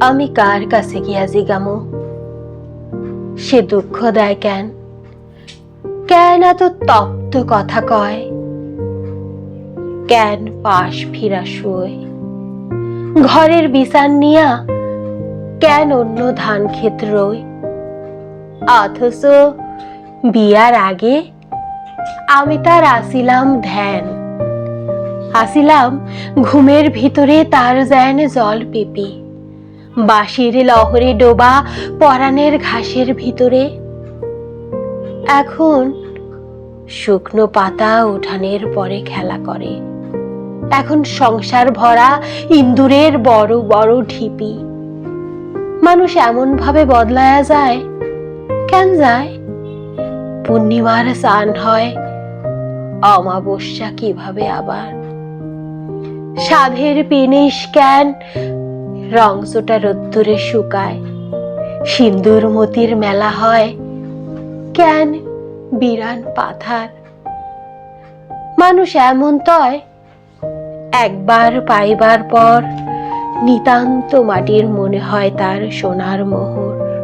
আমি কার কাছে গিয়া জিগামো? সে দুঃখ দেয় কেন? কেন এত তপ্ত কথা কয়? কেন পাশ ফিরা শুয়? ঘরের বিছান নিয়া কেন অন্য ধান ক্ষেত অথচ বিয়ার আগে আমি তার আসিলাম ধ্যান। আসিলাম ঘুমের ভিতরে তার যেন জল পিপি। বাঁশির লহরে ডোবা পরাণের ঘাসের ভিতরে। এখন শুকনো পাতা উঠানের পরে খেলা করে। এখন সংসার ভরা ইন্দুরের বড় বড় ঢিপি। মানুষ এমন ভাবে বদলায়া যায়, কেন যায়? পূর্ণিমার স্নান হয়, অমাবস্যা কীভাবে আবার? সাধের পিনিস ক্যান রংসোটা রোদ্দুরে শুকায়। সিন্দুর মতির মেলা হয়। কেন বিরান পাথার মানুষ এমন তয়, একবার পাইবার পর নিতান্ত মাটির মনে হয় তার সোনার মোহর।